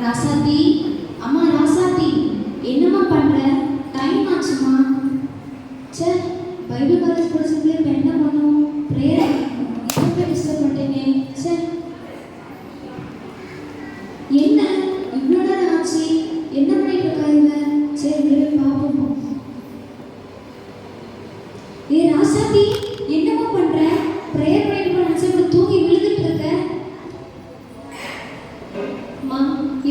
ராசாத்தி அம்மா ராசாத்தி என்னம்மா பண்ணுற டைம் ஆச்சுமா சே பைபிள் காலேஜ் படிச்சதுலேயே இப்போ என்ன பண்ணும் ப்ரேயர் இப்போ டிஸ்டர்ப் பண்ணிட்டேனே ச்சே என்ன இவ்வளோ நேரம் ஆச்சு என்ன பண்ணிட்டு இருக்கா இவ சரி விடு பார்ப்போம் ஏ ராசாத்தி என்னம்மா பண்ற ப்ரேயர் பண்ணிட்டு நினைச்சு இப்படி தூங்கி விழுந்துட்டு இருக்க அம்மா,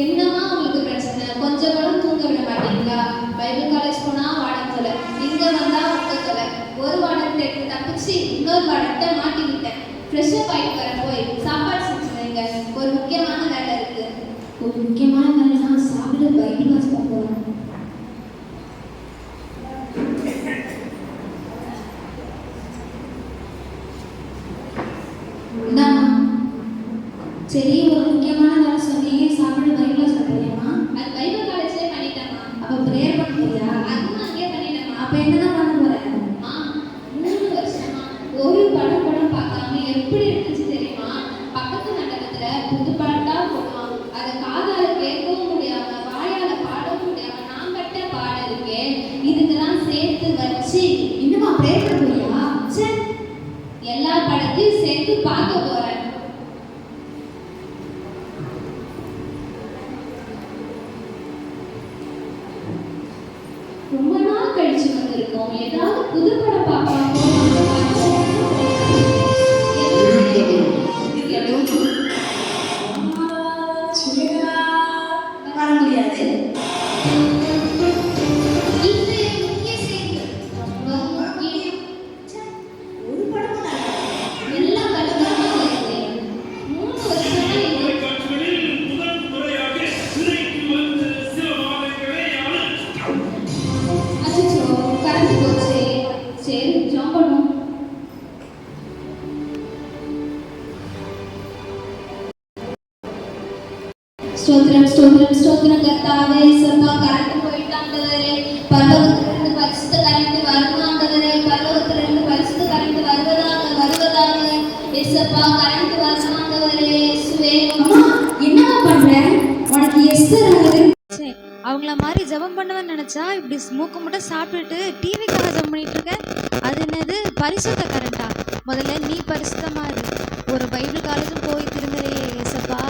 என்னம்மா உங்களுக்கு பிரச்சனை கொஞ்சம் கூட தூங்க விட மாட்டீங்களா பைபிள் காலேஜ் போனா வாடம் தொலை இங்க வந்தா உங்க தொலை ஒரு வாடத்தை எடுத்து தப்பிச்சு இன்னொரு வாடத்தை மாட்டிக்கிட்டேன் ஃப்ரெஷ்ஷப் ஆயிட்டு வர போய் சாப்பாடு செஞ்சு வைங்க ஒரு முக்கியமான வேலை இருக்கு ஒரு முக்கியமான வேலை நான் சாப்பிட்டு பைபிள் வாசிக்க போறேன் இந்தாம்மா. சரி ஒரு முக்கியமான வேலை சொன்னீங்க சாப்பிட ஸ்தோத்திரம் ஸ்தோத்திரம் ஸ்தோத்திரம் கர்த்தாவே சப்பா கரண்ட் போயிட்டாண்டவரே பரலோகத்திலிருந்து பரிசுத்த கரண்ட் வருமாண்டவரே பரலோகத்திலிருந்து பரிசுத்த கரண்ட் வருவதாக வருவதாக எசப்பா கரண்ட் வருமாண்டவரே இயேசுவே அம்மா என்னம்மா பண்ற உனக்கு எஸ்தர் அவங்கள மாதிரி ஜெபம் பண்ணுவேன்னு நினச்சா இப்படி மூக்கு மட்டும் சாப்பிட்டுட்டு டிவிக்காக ஜபம் பண்ணிட்டு இருக்க? அது என்னது? பரிசுத்த கரண்டா முதல்ல நீ பரிசுத்தமா இரு ஒரு பைபிள் காலேஜும் போய் திரும்பலையே ஏசப்பா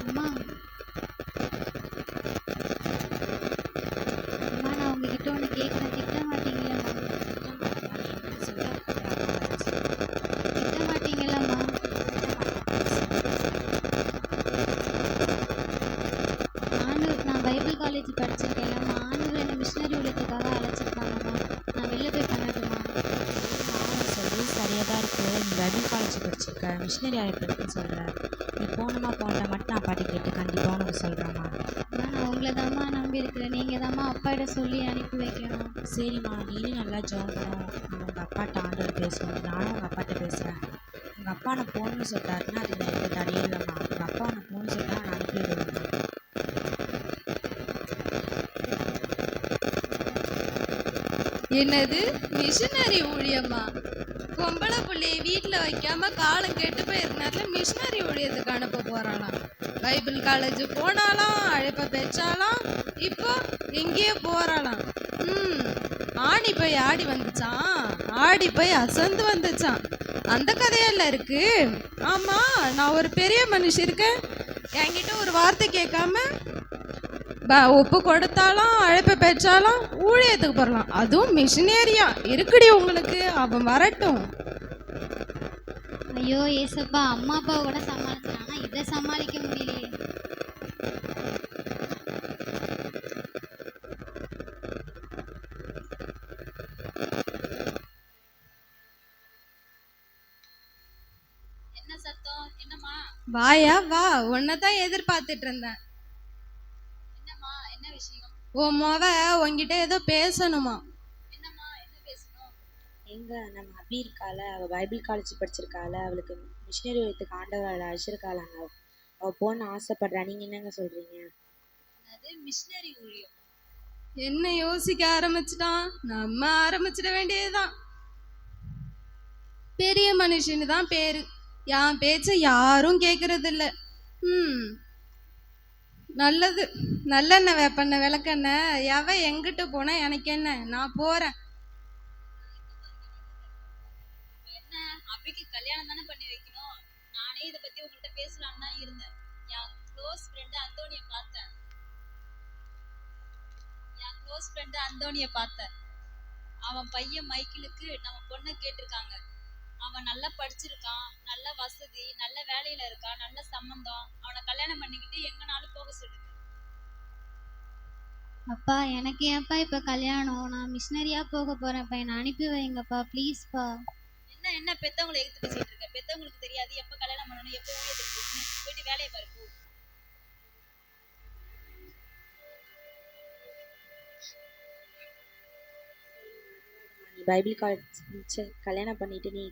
அம்மா அம்மா நான் உங்ககிட்ட ஒன்று கேட்குறேன் திட்ட மாட்டீங்களா திட்ட மாட்டீங்களாம்மா ஆண்டவர் நான் பைபிள் காலேஜ் படிச்சிருக்கேன்லம்மா ஆண்டவர் என்னை மிஷினரி ஊழியத்துக்காக அழைச்சிருக்காங்கம்மா நான் வெளில போய் பண்ணட்டுமா நானும் சொல்லி சரியாக தான் இருக்குது நீ பைபிள் காலேஜ் மிஷினரி ஆகிருக்குன்னு சொல்கிறேன் நீ போகணுமா போகல மட்டும் நான் பாட்டி கேட்டு கண்டிப்பாக உனக்கு சொல்கிறேம்மா நான் உங்களை தாம்மா நம்பி இருக்கிறேன். நீங்கள் தாம்மா அப்பாயிட சொல்லி அனுப்பி வைக்கணும். சரிம்மா நீனும் நல்லா பண்ணும் நான் உங்கள் அப்பாட்ட ஆண்டவர் பேசணும். நானும் உங்கள் அப்பாட்ட பேசுகிறேன் உங்கள் அப்பா நான் போகணும்னு சொல்லிட்டாருன்னா அது நான் எந்த தடையும் இல்லைம்மா உங்கள் அப்பா உனக்கு போகணும்னு சொல்லிட்டா நான் அனுப்பி விடுவேம்மா என்னது? மிஷினரி ஊழியமா பொம்பளை பிள்ளையை வீட்டில் வைக்காம காலம் கெட்டு போயிருந்தால மிஷினரி ஊழியத்துக்கு அனுப்ப போகிறானா பைபிள் காலேஜ் போனாலாம் அழைப்ப பெற்றாலாம் இப்போ எங்கேயோ போகிறாளாம் ம் ஆணி போய் ஆடி வந்துச்சான் ஆடி போய் அசந்து வந்துச்சான் அந்த கதையெல்லாம் இருக்கு. ஆமாம் நான் ஒரு பெரிய மனுஷி இருக்கேன். என்கிட்ட ஒரு வார்த்தை கேட்காம ஒப்பு கொடுத்தாலும் அழைப்பை பெற்றாலும் ஊழியத்துக்கு போகலாம் அதுவும் மிஷினேரியா இருக்குடி உங்களுக்கு. அவன் வரட்டும். ஐயோ ஏசப்பா அம்மா அப்பா கூட சமாளிச்சேன்? இதை சமாளிக்க முடியலையே. என்ன சத்தம்? என்னம்மா? வாயா வா. உன்னை தான் எதிர்பார்த்துட்டு இருந்தேன். உன் மொவ உன்கிட்ட ஏதோ பேசணுமா? என்னம்மா என்ன பேசணும்? எங்கே நம்ம அபி இருக்கால அவள் பைபிள் காலேஜ் படிச்சிருக்கால அவளுக்கு மிஷினரி ஒர்த்துக்கு ஆண்டவர் அவளை அழைச்சிருக்காளாங்க அவள் போகணுன்னு ஆசைப்படுறா. நீங்கள் என்னங்க சொல்கிறீங்க அது மிஷினரி ஊழியம்? என்ன யோசிக்க ஆரம்பிச்சிட்டான் நம்ம ஆரம்பிச்சிட வேண்டியதுதான். பெரிய மனுஷன்னு தான் பேரு. என் பேச்ச யாரும் கேட்கறது இல்ல ம் நல்லது. நல்லெண்ணெய் வேப்பெண்ணெய் விளக்கெண்ணெய். எவ எங்கிட்ட போனா எனக்கு என்ன? நான் போறேன். என்ன? அபிக்கு கல்யாணம் தானே பண்ணி வைக்கணும். நானே இதை பத்தி உங்கள்கிட்ட பேசலான்னு தான் இருந்தேன். என் க்ளோஸ் ஃப்ரெண்டு அந்தோனிய பார்த்தேன். என் க்ளோஸ் ஃப்ரெண்டு அந்தோனிய பார்த்தேன். அவன் பையன் மைக்கிளுக்கு நம்ம பொண்ணை கேட்டிருக்காங்க. அவன் நல்லா படிச்சிருக்கான் நல்ல வசதி நல்ல வேலையில இருக்கான் நல்ல சம்மந்தம் அவனை கல்யாணம் பண்ணிக்கிட்டு எங்கனாலும் போக சொல்லுங்க அப்பா எனக்கு ஏன்ப்பா இப்போ கல்யாணம்? நான் மிஷினரியாக போக போகிறேன்ப்பா என்னை அனுப்பி வைங்கப்பா ப்ளீஸ்ப்பா என்ன என்ன பெத்தவங்களை எடுத்து பேசிட்டு இருக்க? பெத்தவங்களுக்கு தெரியாது எப்ப கல்யாணம் பண்ணணும் எப்ப ஊழியத்துக்கு போகணும் போயிட்டு வேலையை பாரு போ. நீ பைபிள் காலேஜ் முடிச்சு கல்யாணம் பண்ணிட்டு நீ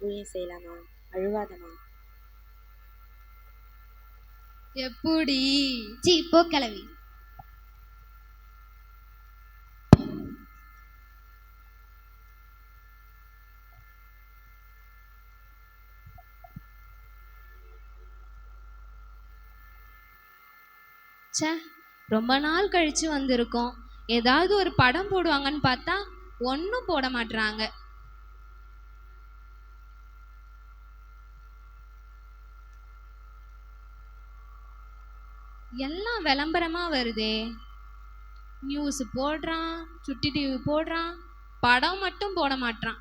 ஊழியம் செய்யலாமா? அழுவாதம்மா எப்படி? சி போ கிளவி ச்சே ரொம்ப நாள் கழிச்சு வந்திருக்கோம். ஏதாவது ஒரு படம் போடுவாங்கன்னு பார்த்தா ஒன்றும் போட மாட்டுறாங்க எல்லாம் விளம்பரமா வருதே. நியூஸ் போடுறான் சுட்டி டிவி போடுறான் படம் மட்டும் போட மாட்டான்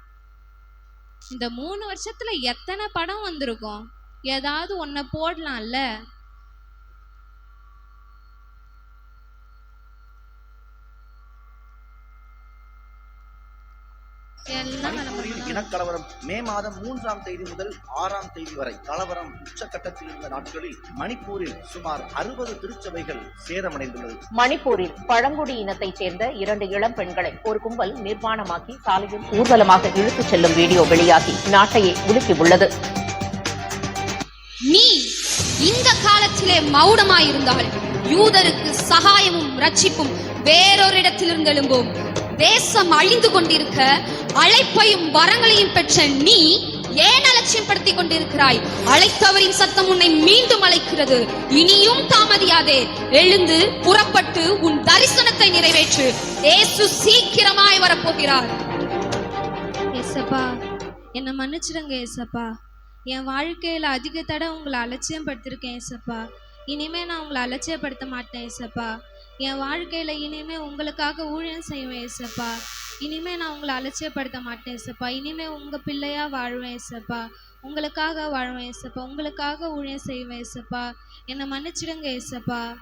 இந்த மூணு வருஷத்துல எத்தனை படம் வந்திருக்கும்? ஏதாவது ஒன்ன போடலாம்ல எல்லாம் மணிப்பூரில் விளம்பரம் இனக்கலவரம். மே மாதம் மூன்றாம் தேதி முதல் ஆறாம் தேதி வரை கலவரம் உச்சக்கட்டத்தில் இருந்த நாட்களில் மணிப்பூரில் சுமார் அறுபது திருச்சபைகள் சேதமடைந்துள்ளது. மணிப்பூரில் பழங்குடி இனத்தைச் சேர்ந்த இரண்டு இளம் பெண்களை ஒரு கும்பல் நிர்வாணமாக்கி சாலையில் ஊர்வலமாக இழுத்துச் செல்லும் வீடியோ வெளியாகி நாட்டையே உலுக்கியுள்ளது. நீ இந்த காலத்திலே மௌனமாயிருந்தால் யூதருக்கு சகாயமும் ரட்சிப்பும் வேறொரு இடத்திலிருந்து எழும்பும். தேசம் அழிந்து கொண்டிருக்க அழைப்பையும் வரங்களையும் பெற்ற நீ ஏன் அலட்சியப்படுத்திக் கொண்டிருக்கிறாய்? அழைத்தவரின் சத்தம் உன்னை மீண்டும் அழைக்கிறது. இனியும் தாமதியாதே. எழுந்து புறப்பட்டு உன் தரிசனத்தை நிறைவேற்று. ஏசு சீக்கிரமாய் வரப்போகிறார். ஏசப்பா என்ன மன்னிச்சிடுங்க ஏசப்பா. என் வாழ்க்கையில் அதிக தடவை உங்களை அலட்சியம் படுத்திருக்கேன் ஏசப்பா. இனிமே நான் உங்களை அலட்சியப்படுத்த மாட்டேன் ஏசப்பா. என் வாழ்க்கையில் இனிமே உங்களுக்காக ஊழியம் செய்வேன் ஏசப்பா. இனிமே நான் உங்களை அலட்சியப்படுத்த மாட்டேன் ஏசப்பா. இனிமே உங்கள் பிள்ளையா வாழ்வேன் ஏசப்பா. உங்களுக்காக வாழ்வேன் ஏசப்பா. உங்களுக்காக ஊழியம் செய்வேன் ஏசப்பா. என்னை மன்னிச்சிடுங்க ஏசப்பா.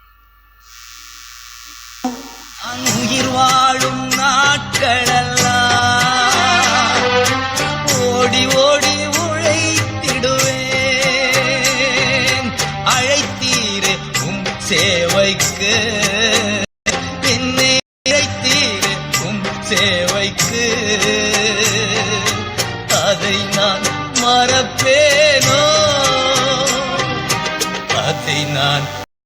உயிர் வாழும் நாட்களெல்லாம் ஓடி ஓடி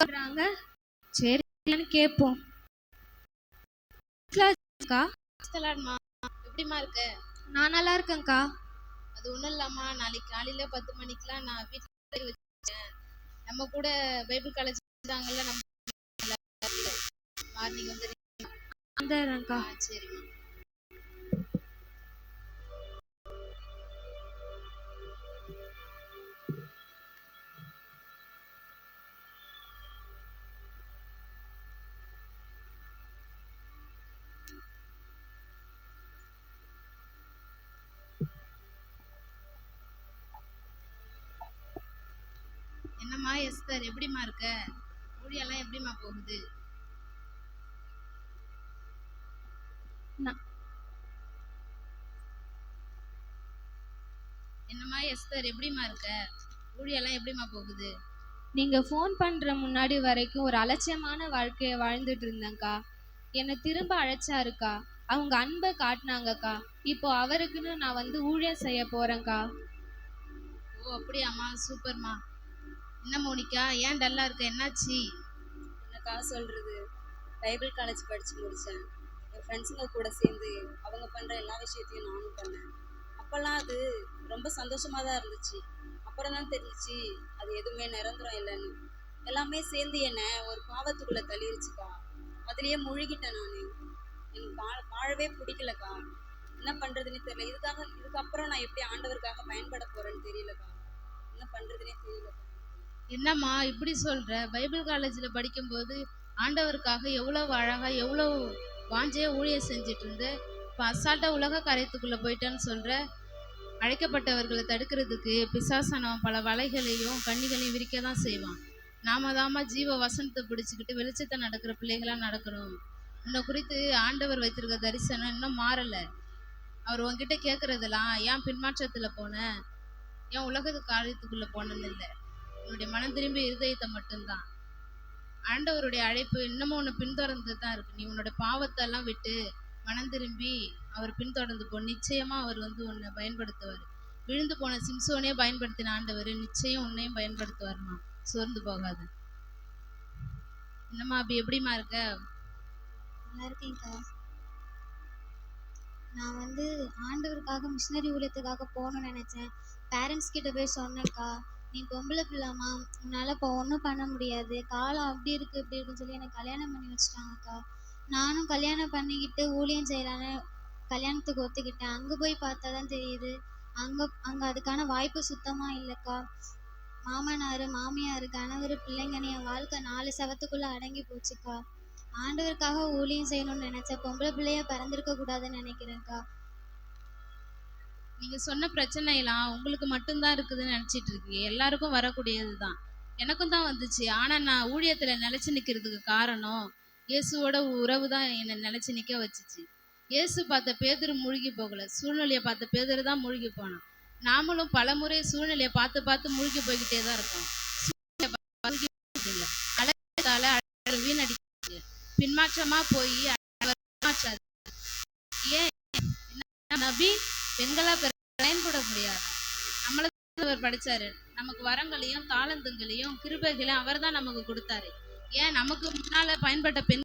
கூப்பிடுறாங்க சரி என்னன்னு கேட்போம் எப்படிமா இருக்க? நான் நல்லா இருக்கேன்க்கா. அது ஒன்றும் இல்லாமா நாளைக்கு காலையில் பத்து மணிக்கெலாம் நான் வீட்டில் வச்சேன் நம்ம கூட பைபிள் காலேஜ் இருக்காங்கல்ல நம்ம மார்னிங் வந்து வந்துடுறேன்க்கா சரிம்மா. எஸ்தர் எப்படிம்மா இருக்க? ஊழியெல்லாம் எப்படிம்மா போகுது? என்னம்மா எஸ்தர் எப்படிம்மா இருக்க? ஊழியெல்லாம் எப்படிம்மா போகுது? நீங்க ஃபோன் பண்ற முன்னாடி வரைக்கும் ஒரு அலட்சியமான வாழ்க்கையை வாழ்ந்துட்டு இருந்தேன்க்கா. என்னை திரும்ப அழைச்சாருக்கா. அவங்க அன்பை காட்டினாங்கக்கா. இப்போ அவருக்குன்னு நான் வந்து ஊழியம் செய்ய போறேன்க்கா. ஓ அப்படியாம்மா. சூப்பர்மா. என்ன மோனிகா? ஏன் டல்லா இருக்க? என்னாச்சு? என்னக்கா சொல்கிறது பைபிள் காலேஜ் படித்து முடித்தேன் என் ஃப்ரெண்ட்ஸுங்க கூட சேர்ந்து அவங்க பண்ணுற எல்லா விஷயத்தையும் நானும் பண்ணேன். அப்போல்லாம் அது ரொம்ப சந்தோஷமாக தான் இருந்துச்சு. அப்புறம் தான் தெரிஞ்சிச்சு அது எதுவுமே நிரந்தரம் இல்லைன்னு. எல்லாமே சேர்ந்து என்னை ஒரு பாவத்துக்குள்ளே தள்ளிருச்சுக்கா. அதுலேயே முழுகிட்டேன் நான். எனக்கு வாழ வாழவே பிடிக்கலக்கா. என்ன பண்ணுறதுனே தெரியல. இதுக்காக இதுக்கப்புறம் நான் எப்படி ஆண்டவருக்காக பயன்பட போகிறேன்னு தெரியலக்கா. என்ன பண்ணுறதுனே தெரியலக்கா. என்னம்மா இப்படி சொல்ற? பைபிள் காலேஜில் படிக்கும்போது ஆண்டவருக்காக எவ்வளோ அழகா எவ்வளோ வாஞ்சையாக ஊழியம் செஞ்சுட்டு இருந்த இப்போ அசால்ட்டாக உலக காரியத்துக்குள்ளே போயிட்டேன்னு சொல்கிற அழைக்கப்பட்டவர்களை தடுக்கிறதுக்கு பிசாசனம் பல வலைகளையும் கண்ணிகளையும் விரிக்க தான் செய்வான். நாம தாமா ஜீவ வசனத்தை பிடிச்சிக்கிட்டு வெளிச்சத்தை நடக்கிற பிள்ளைகளாக நடக்கணும். உன்னை குறித்து ஆண்டவர் வைத்திருக்க தரிசனம் இன்னும் மாறலை. அவர் உன்கிட்ட கேட்குறதெல்லாம் ஏன் பின்மாற்றத்தில் போன? ஏன் உலகத்து காரியத்துக்குள்ளே போனேன்னு இல்லை உன்னுடைய மனம் திரும்பி இருதயத்தை மட்டும்தான். ஆண்டவருடைய அழைப்பு இன்னமும் உன்னை பின்தொடர்ந்து தான் இருக்கு. நீ உன்னோட பாவத்தை எல்லாம் விட்டு மனம் திரும்பி அவர் பின்தொடர்ந்து போ. நிச்சயமா அவர் வந்து உன்னை பயன்படுத்துவார். விழுந்து போன சிம்சோனே பயன்படுத்தின ஆண்டவர் நிச்சயம் உன்னையும் பயன்படுத்துவார்மா? சோர்ந்து போகாத. என்னம்மா அப்படி எப்படிம்மா இருக்க? நல்லா இருக்கேன்க்கா நான் வந்து ஆண்டவருக்காக மிஷினரி ஊழியத்துக்காக போகணும்னு நினச்சேன். பேரண்ட்ஸ் கிட்ட போய் சொன்னேன்க்கா நீ பொம்பளை பிள்ளைம்மா உன்னால் இப்போ ஒன்றும் பண்ண முடியாது. காலம் அப்படி இருக்குது இப்படி இருக்குன்னு சொல்லி எனக்கு கல்யாணம் பண்ணி வச்சிட்டாங்கக்கா. நானும் கல்யாணம் பண்ணிக்கிட்டு ஊழியம் செய்யலான்னு கல்யாணத்துக்கு ஒத்துக்கிட்டேன். அங்கே போய் பார்த்தா தான் தெரியுது. அங்கே அங்கே அதுக்கான வாய்ப்பு சுத்தமாக இல்லைக்கா. மாமனார் மாமியார் கணவர் பிள்ளைங்கன்னு என் வாழ்க்கை நாலு செவத்துக்குள்ளே அடங்கி போச்சுக்கா. ஆண்டவருக்காக ஊழியம் செய்யணும்னு நினைச்சேன் பொம்பளை பிள்ளைய பிறந்திருக்க கூடாதுன்னு நினைக்கிறேன்க்கா. நீங்க சொன்ன பிரச்சனையெல்லாம் உங்களுக்கு மட்டும்தான் இருக்குதுன்னு நினைச்சிட்டு இருக்கீங்க. எல்லாருக்கும் வரக்கூடியது தான் எனக்கும் தான் வந்துச்சு. ஆனா நான் ஊழியத்துல நிலச்சி நிக்கிறதுக்கு காரணம் இயேசுவோட உறவு தான் என்னை நிலைச்சு நிக்க வச்சுச்சு. இயேசு பார்த்த பேதர் மூழ்கி போகல. சூழ்நிலையை பார்த்த பேதர் தான் மூழ்கி போனான். நாமளும் பலமுறை சூழ்நிலையை பார்த்து பார்த்து மூழ்கி போய்கிட்டே தான் இருக்கோம். இல்ல. அழகால அழகு வீணடிச்சு பின்மாற்றமா போய் ஏன்? நபி பெண்களா பயன்பட முடியாது. நம்மளுக்கு அவர் படிச்சாரு. நமக்கு வரங்களையும் தாளந்துங்களையும் கிருபைகளையும் அவர் தான் நமக்கு கொடுத்தாரு. ஏன்? நமக்கு முன்னால பயன்பட்ட பெண்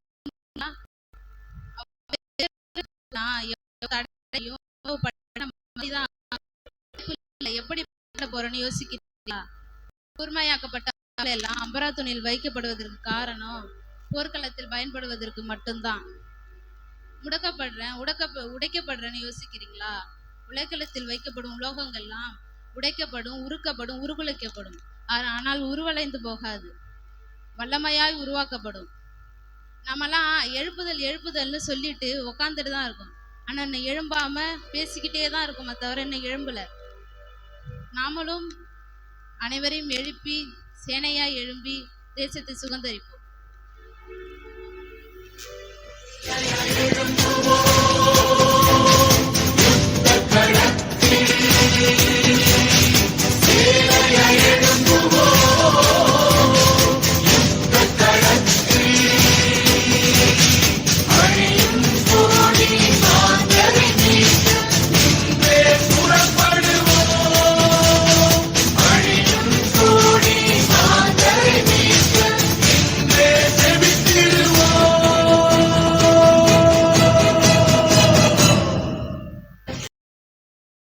எப்படி போறேன்னு யோசிக்கிறீங்களா? கூர்மையாக்கப்பட்ட எல்லாம் அம்பரா துணியில் வைக்கப்படுவதற்கு காரணம் போர்க்களத்தில் பயன்படுவதற்கு மட்டும்தான். முடக்கப்படுறேன் உடக்க உடைக்கப்படுறேன்னு யோசிக்கிறீங்களா? உலைக்களத்தில் வைக்கப்படும் உலோகங்கள்லாம் உடைக்கப்படும் உருக்கப்படும் உருகுலைக்கப்படும். ஆனால் உருவளைந்து போகாது. வல்லமையாய் உருவாக்கப்படும். நம்மலாம் எழுப்புதல் எழுப்புதல்னு சொல்லிட்டு உக்காந்துட்டு தான் இருக்கும். ஆனா என்னை எழும்பாம பேசிக்கிட்டே தான் இருக்கோமே தவிர என்னை எழும்பல. நாமளும் அனைவரையும் எழுப்பி சேனையாய் எழும்பி தேசத்தை சுகந்தரிப்போம்